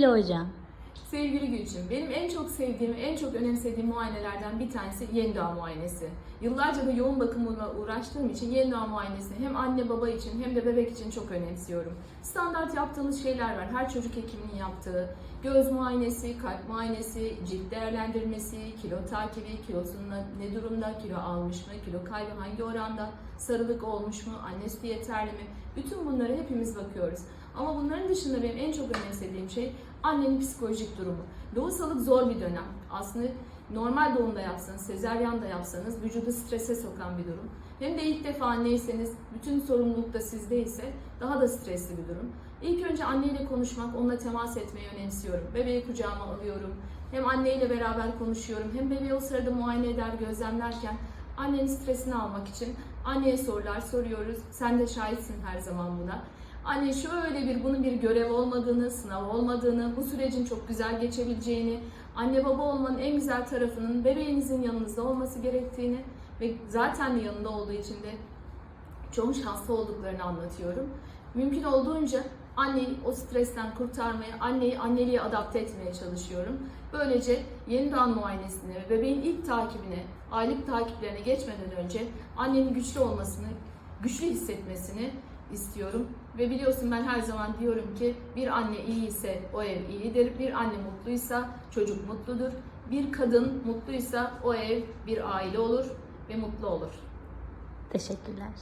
Sevgili hocam. Sevgili Gülçin, benim en çok sevdiğim, en çok önemsediğim muayenelerden bir tanesi yeni doğan muayenesi. Yıllarca da yoğun bakımla uğraştığım için yeni doğan muayenesini hem anne baba için hem de bebek için çok önemsiyorum. Standart yaptığımız şeyler var. Her çocuk hekiminin yaptığı göz muayenesi, kalp muayenesi, cilt değerlendirmesi, kilo takibi, kilosunda ne durumda, kilo almış mı, kilo kaybı hangi oranda, sarılık olmuş mu, anne sütü yeterli mi? Bütün bunları hepimiz bakıyoruz. Ama bunların dışında benim en çok önemsediğim şey annenin psikolojik durumu. Lohusalık zor bir dönem. Aslında normal doğumda yapsanız, sezaryen da yapsanız vücudu strese sokan bir durum. Hem de ilk defa anneyseniz, bütün sorumluluk da sizdeyse daha da stresli bir durum. İlk önce anneyle konuşmak, onunla temas etmeyi önemsiyorum. Bebeği kucağıma alıyorum. Hem anneyle beraber konuşuyorum, hem bebeği o sırada muayene eder, gözlemlerken annenin stresini almak için anneye sorular soruyoruz. Sen de şahitsin her zaman buna. Anne şöyle bir bunun bir görev olmadığını, sınav olmadığını, bu sürecin çok güzel geçebileceğini, anne baba olmanın en güzel tarafının bebeğinizin yanınızda olması gerektiğini ve zaten de yanında olduğu için de çok şanslı olduklarını anlatıyorum. Mümkün olduğunca anneyi o stresten kurtarmaya, anneyi anneliğe adapte etmeye çalışıyorum. Böylece yeni doğan muayenesine ve bebeğin ilk takibine, aylık takiplerine geçmeden önce annenin güçlü olmasını, güçlü hissetmesini istiyorum. Ve biliyorsun ben her zaman diyorum ki bir anne iyi ise o ev iyidir, bir anne mutluysa çocuk mutludur, bir kadın mutluysa o ev bir aile olur ve mutlu olur. Teşekkürler.